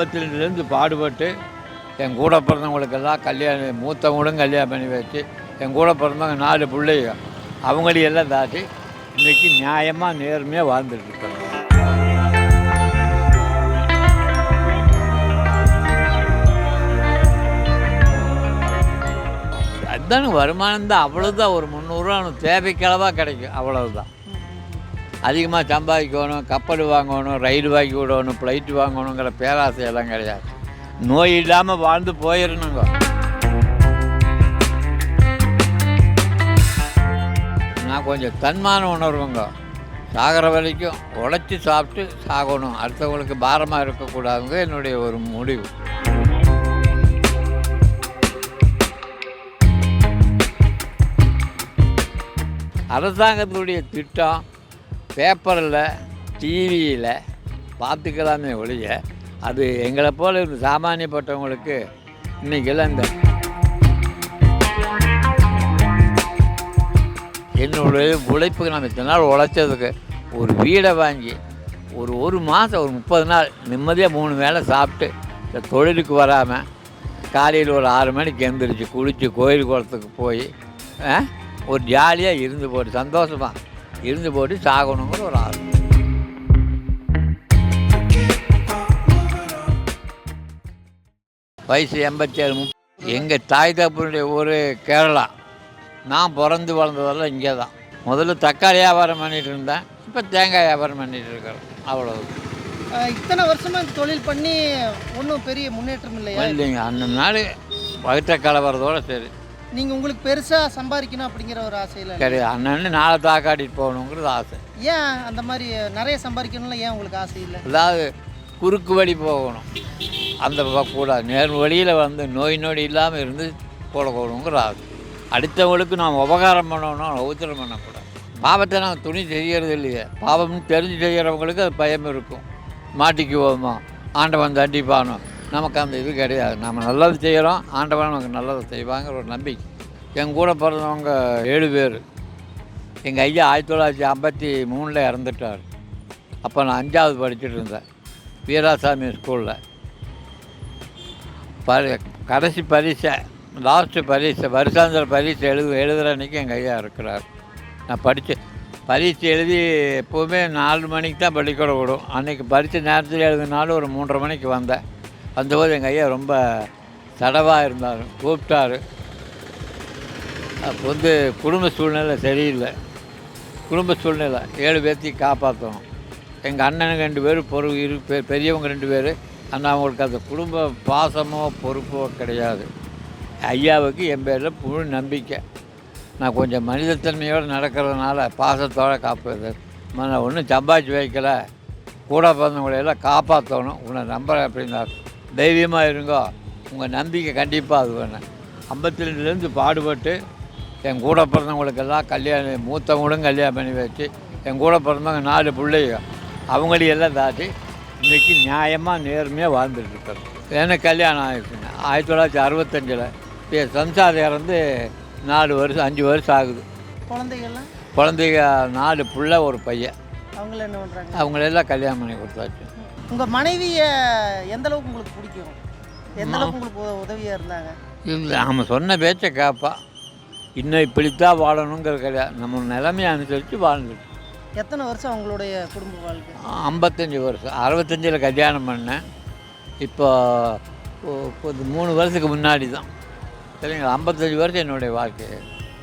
ஐம்பத்தி ரெண்டுலேருந்து பாடுபட்டு என் கூட பிறந்தவங்களுக்கெல்லாம் கல்யாணம் மூத்தவங்களும் கல்யாணம் பண்ணி வச்சு என் கூட பிறந்தவங்க நாலு பிள்ளைங்க அவங்களையெல்லாம் தாட்டி இன்றைக்கி நியாயமாக நேர்மையாக வாழ்ந்துட்டு இருக்காங்க அதுதானே வருமானம் தான் அவ்வளோதான் ஒரு முந்நூறுரூவா அவனுக்கு தேவைக்களவாக கிடைக்கும். அவ்வளவுதான். அதிகமாக சம்பாதிக்கணும் கப்பல் வாங்கணும் ரயில் வாங்கி விடணும் ஃப்ளைட்டு வாங்கணுங்கிற பேராசையெல்லாம் கிடையாது. நோய் இல்லாமல் வாழ்ந்து போயிடணுங்க நான் கொஞ்சம் தன்மான உணர்வுங்க. சாகிற வரைக்கும் உழைச்சி சாப்பிட்டு சாகணும். அடுத்தவங்களுக்கு பாரமாக இருக்கக்கூடாதுங்க என்னுடைய ஒரு முடிவு. அரசாங்கத்துடைய திட்டம் பேப்பரில் டிவியில் பார்த்துக்கலாமே ஒழிய அது எங்களை போல இந்த சாமானியப்பட்டவங்களுக்கு இன்றைக்கெல்லாம் இந்த என்னுடைய உழைப்புக்கு நம்ம இத்தனை நாள் உழைச்சதுக்கு ஒரு வீடை வாங்கி ஒரு ஒரு மாதம் ஒரு முப்பது நாள் நிம்மதியாக மூணு வேளை சாப்பிட்டு இந்த தொழிலுக்கு வராமல் காலையில் ஒரு ஆறு மணிக்கு எழுந்திரிச்சு குளித்து கோயில் குளத்துக்கு போய் ஒரு ஜாலியாக இருந்து போட்டு சந்தோஷமாக இருந்து போட்டு சாகணுங்கிற ஒரு ஆசை வயசு எண்பத்தேழு எங்கள் தாய் தகப்பனுடைய ஊர் கேரளா. நான் பிறந்து வளர்ந்ததெல்லாம் இங்கே தான் முதல்ல தக்காளி வியாபாரம் பண்ணிட்டு இருந்தேன். இப்போ தேங்காய் வியாபாரம் பண்ணிட்டு இருக்கிறேன். அவ்வளவு அஹ் இத்தனை வருஷமா இந்த தொழில் பண்ணி ஒன்றும் பெரிய முன்னேற்றம் இல்லையா? இல்லைங்க. அந்த நாள் வகுத்த கலவரத்தோட சரி. நீங்கள் உங்களுக்கு பெருசாக சம்பாதிக்கணும் அப்படிங்கிற ஒரு ஆசையில் இல்லை. சரி அண்ணன் நாளை தாக்காட்டிட்டு போகணுங்கிறது ஆசை. ஏன் அந்த மாதிரி நிறைய சம்பாதிக்கணும்ல ஏன் உங்களுக்கு ஆசை இல்லை? அதாவது குறுக்கு வழி போகணும். அந்த பக்கம் கூடாது நேர் வழியில் வந்து நோய் நொடி இல்லாமல் இருந்து போடக்கூடணுங்கிற ஆசை. அடுத்தவங்களுக்கு நாம் உபகாரம் பண்ணணும் உத்தரம் பண்ணக்கூடாது. பாவத்தை நான் துணி செய்கிறது இல்லையே. பாவம்னு தெரிஞ்சு செய்கிறவங்களுக்கு அது பயம் இருக்கும். மாட்டிக்குவோமா? ஆண்டவன் தண்டிப்பானோ? நமக்கு அந்த இது கிடையாது. நம்ம நல்லது செய்கிறோம் ஆண்டவன் நமக்கு நல்லது செய்வாங்கிற ஒரு நம்பிக்கை. என் கூட பிறந்தவங்க ஏழு பேர். எங்கள் ஐயா ஆயிரத்தி தொள்ளாயிரத்தி ஐம்பத்தி மூணில் இறந்துட்டார். அப்போ நான் அஞ்சாவது படிச்சுட்டு இருந்தேன். வீராசாமி ஸ்கூலில் பரி கடைசி பரீட்சை லாஸ்ட்டு பரீட்சை வருஷாந்திர பரீட்சை எழுது எழுதுகிற அன்றைக்கி எங்கள் ஐயா இருக்கிறார். நான் படித்து பரீட்சை எழுதி எப்போவுமே நாலு மணிக்கு தான் பள்ளிக்கூடம் விடும். அன்றைக்கி பரீட்சை நேரத்தில் எழுதினாலும் ஒரு மூன்றரை மணிக்கு வந்தேன். வந்தபோது எங்கள் ஐயா ரொம்ப தடவாக இருந்தார் கூப்பிட்டாரு. அப்போ வந்து குடும்ப சூழ்நிலை சரியில்லை. குடும்ப சூழ்நிலை. ஏழு பேர்த்தையும் காப்பாற்றணும் எங்கள் அண்ணனுக்கு ரெண்டு பேர் பொறு இரு பெ- பெரியவங்க ரெண்டு பேர். ஆனால் அவங்களுக்கு அந்த குடும்ப பாசமோ பொறுப்போ கிடையாது. ஐயாவுக்கு என் பேரில் முழு நம்பிக்கை. நான் கொஞ்சம் மனிதத்தன்மையோடு நடக்கிறதுனால பாசத்தோடு காப்பது. நான் ஒன்றும் சம்பாதிச்சு வைக்கல. கூட பிறந்தவங்களையெல்லாம் காப்பாற்றணும் உன்னை நம்புகிறேன் அப்படின்னா தைரியமாக இருங்கோ. உங்கள் நம்பிக்கை கண்டிப்பாக அது வேணும். ஐம்பத்தி ரெண்டுலேருந்து பாடுபட்டு என் கூட பிறந்தவங்களுக்கெல்லாம் கல்யாணம் மூத்தவங்களும் கல்யாணம் பண்ணி வச்சு என் கூட பிறந்தவங்க நாலு பிள்ளைங்க. அவங்களையும் எல்லாம் தாட்டி இன்றைக்கி நியாயமாக நேர்மையாக வாழ்ந்துட்டு இருக்கிறோம். எனக்கு கல்யாணம் ஆயிடுச்சுங்க. ஆயிரத்தி தொள்ளாயிரத்தி அறுபத்தஞ்சில் இப்போ சம்சாரம் இறந்து நாலு வருஷம் அஞ்சு வருஷம் ஆகுது. குழந்தைகள்லாம்? குழந்தைங்க நாலு புள்ள ஒரு பையன். அவங்கள என்ன பண்ணுறாங்க அவங்களெல்லாம் கல்யாணம் பண்ணி கொடுத்தாச்சு. உங்கள் மனைவியை எந்த அளவுக்கு உங்களுக்கு பிடிக்கும்? எந்த அளவுக்கு உங்களுக்கு உத- உதவியா இருந்தாங்க? இல்லை அவன் சொன்ன பேச்சை கேட்பா இன்னும் இப்படித்தான் வாழணுங்கிறது கிடையாது நம்ம நிலைமையை அனுசரித்து வாழ்ந்துட்டு. எத்தனை வருஷம் அவங்களுடைய குடும்ப வாழ்க்கை? ஐம்பத்தஞ்சு வருஷம். அறுபத்தஞ்சில் கல்யாணம் பண்ணேன். இப்போ ஒரு மூணு வருஷத்துக்கு முன்னாடி தான். சரிங்களா? ஐம்பத்தஞ்சு வருஷம் என்னுடைய வாழ்க்கை.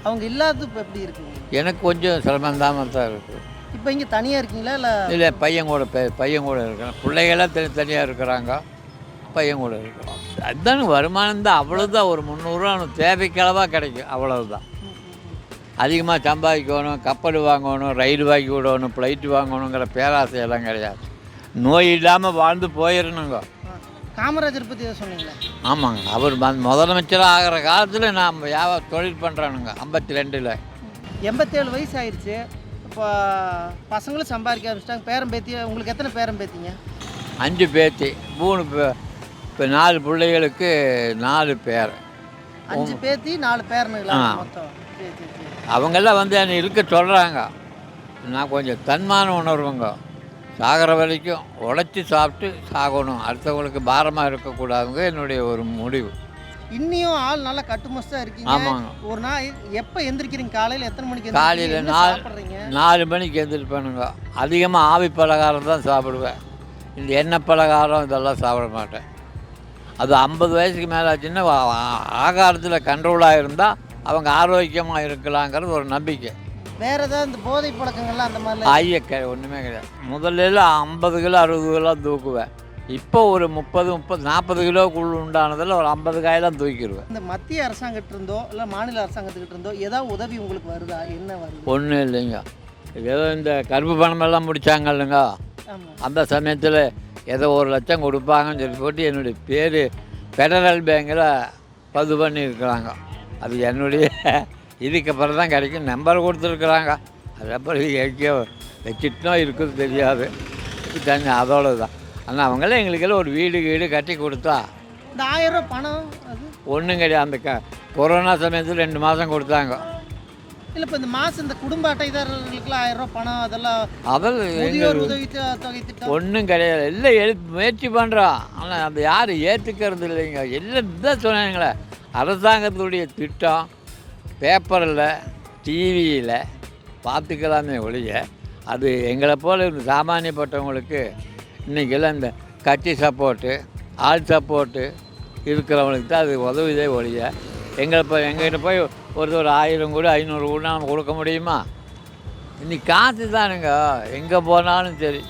அவங்க இல்லாதது இப்போ எப்படி இருக்குங்க எனக்கு கொஞ்சம் சிரமந்தாமல் தான் இருக்குது இப்போ இங்கே தனியாக இருக்கீங்களா? இல்லை இல்லை பையன் கூட பையன் கூட இருக்கிறேன் பிள்ளைகளாம் தனி தனியாக இருக்கிறாங்க. பையன் கூட இருக்கிறோம் அதுதானே வருமானம் தான் அவ்வளோதான் ஒரு முந்நூறுரூவா தேவைக்களவாக கிடைக்கும். அவ்வளவுதான். அதிகமாக சம்பாதிக்கணும் கப்பல் வாங்கணும் ரயில் வாங்கி விடணும் ஃப்ளைட்டு வாங்கணுங்கிற பேராசையெல்லாம் கிடையாது. நோய் இல்லாமல் வாழ்ந்து போயிடணுங்க காமராஜர் பற்றி சொன்னீங்களா? ஆமாங்க. அவர் முதலமைச்சராக ஆகிற காலத்தில் நான் வியாபார தொழில் பண்ணுறானுங்க ஐம்பத்தி ரெண்டில் எண்பத்தேழு வயசு ஆயிடுச்சு இப்போ பசங்களும் சம்பாதிக்க ஆரம்பிச்சிட்டாங்க. பேரன் பேத்தி உங்களுக்கு எத்தனை பேரன் பேத்திங்க அஞ்சு பேத்தி மூணு பே இப்போ நாலு பிள்ளைகளுக்கு நாலு பேர். அஞ்சு பேத்தி நாலு பேரனுங்களா. மொத்தம். அவங்கெல்லாம் வந்து என்னை இருக்க சொல்கிறாங்க நான் கொஞ்சம் தன்மான உணர்வுங்க. சாகிற வரைக்கும் உழைச்சி சாப்பிட்டு சாகணும். அடுத்தவங்களுக்கு பாரமாக இருக்கக்கூடாதுங்க என்னுடைய ஒரு முடிவு. இன்னியும் ஆள் நல்லா கட்டுமஸ்தா இருக்கீங்க. ஆமாங்க. ஒரு நாள் எப்போ எந்திரிக்கிறீங்க? காலையில் எத்தனை மணிக்கு காலையில நாலு- நாலு மணிக்கு எழுந்திருப்பேனுங்க அதிகமாக ஆவி பலகாரம் தான் சாப்பிடுவேன். இந்த எண்ணெய் பலகாரம் இதெல்லாம் சாப்பிட மாட்டேன். அது ஐம்பது வயசுக்கு மேலே ஆச்சுன்னா ஆகாரத்தில் கண்ட்ரோலாக இருந்தால் அவங்க ஆரோக்கியமாக இருக்கலாங்கிறது ஒரு நம்பிக்கை. வேற ஏதாவது இந்த போதை பழக்கங்கள்லாம் அந்த மாதிரிலாம் ஐய க ஒன்றுமே கிடையாது. முதல்ல ஐம்பது கிலோ அறுபது கிலோ தூக்குவேன். இப்போ ஒரு முப்பது முப்பது நாற்பது கிலோக்குள்ள உண்டானதில் ஒரு ஐம்பது காயெல்லாம் தூக்கிடுவேன். இந்த மத்திய அரசாங்கத்திட்ட இருந்தோ இல்லை மாநில அரசாங்கத்துக்கிட்ட இருந்தோ ஏதாவது உதவி உங்களுக்கு வருதா? என்ன வருது? ஒன்றும் இல்லைங்க. ஏதோ இந்த கருப்பு பணமெல்லாம் முடித்தாங்க இல்லைங்க. அந்த சமயத்தில் ஏதோ ஒரு லட்சம் கொடுப்பாங்கன்னு சொல்லி போட்டு என்னுடைய பேர் ஃபெடரல் பேங்கில் பதிவு பண்ணியிருக்கிறாங்க. அது என்னுடைய இதுக்கப்புறம் தான் கிடைக்கும். நம்பர் கொடுத்துருக்குறாங்க. அது அப்புறம் எங்கேயோ வச்சுட்டோம் இருக்குது தெரியாது. தண்ணி அதோட தான் ஆனால் அவங்களாம் எங்களுக்கெல்லாம் ஒரு வீடு வீடு கட்டி கொடுத்தா இந்த ஆயிரம் ரூபாய் பணம் ஒன்றும் கிடையாது. அந்த க கொரோனா சமயத்தில் ரெண்டு மாதம் கொடுத்தாங்க. இல்லை இப்போ இந்த மாதம் இந்த குடும்ப அட்டைதாரர்களுக்குலாம் ஆயிரம் ரூபாய் பணம் அதெல்லாம் அதில் முதியோர் உதவி த- தொகை திட்டம். ஒன்றும் கிடையாது. இல்லை எழு முயற்சி பண்ணுறோம் ஆனால் அந்த யாரும் ஏற்றுக்கிறது இல்லைங்க. எல்லாம் தான் சொன்னாங்களே அரசாங்கத்துடைய திட்டம் பேப்பரில் டிவியில் பார்த்துக்கலாமே ஒழிய அது எங்களை போல சாமானியப்பட்டவங்களுக்கு இன்றைக்கெல்லாம் இந்த கட்சி சப்போர்ட்டு ஆள் சப்போர்ட்டு இருக்கிறவங்களுக்கு தான் அது உதவுதே ஒழிய எங்களை இப்போ எங்ககிட்ட போய் ஒரு ஒரு ஆயிரம் கூட ஐநூறு கூட நம்ம கொடுக்க முடியுமா? இன்னைக்கு காசு தானுங்க. எங்கே போனாலும் சரி.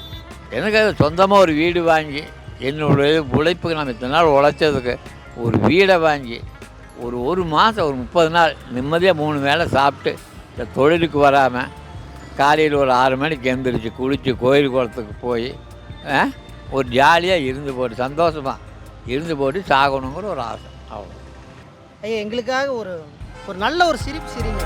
எனக்கு அது சொந்தமாக ஒரு வீடு வாங்கி என்னுடைய உழைப்புக்கு நம்ம இத்தனை நாள் உழைச்சதுக்கு ஒரு வீடை வாங்கி ஒரு ஒரு மாதம் ஒரு முப்பது நாள் நிம்மதியாக மூணு வேளை சாப்பிட்டு இந்த தொழிலுக்கு வராமல் காலையில் ஒரு ஆறு மணிக்கு எந்திரிச்சு குளித்து கோயில் குளத்துக்கு போய் ஒரு ஜாலியாக இருந்து போட்டு சந்தோஷமாக இருந்து போட்டு சாகணுங்கிற ஒரு ஆசை. அவ்வளோ ஐயா எங்களுக்காக ஒரு ஒரு நல்ல ஒரு சிரிப்பு சிரிங்க.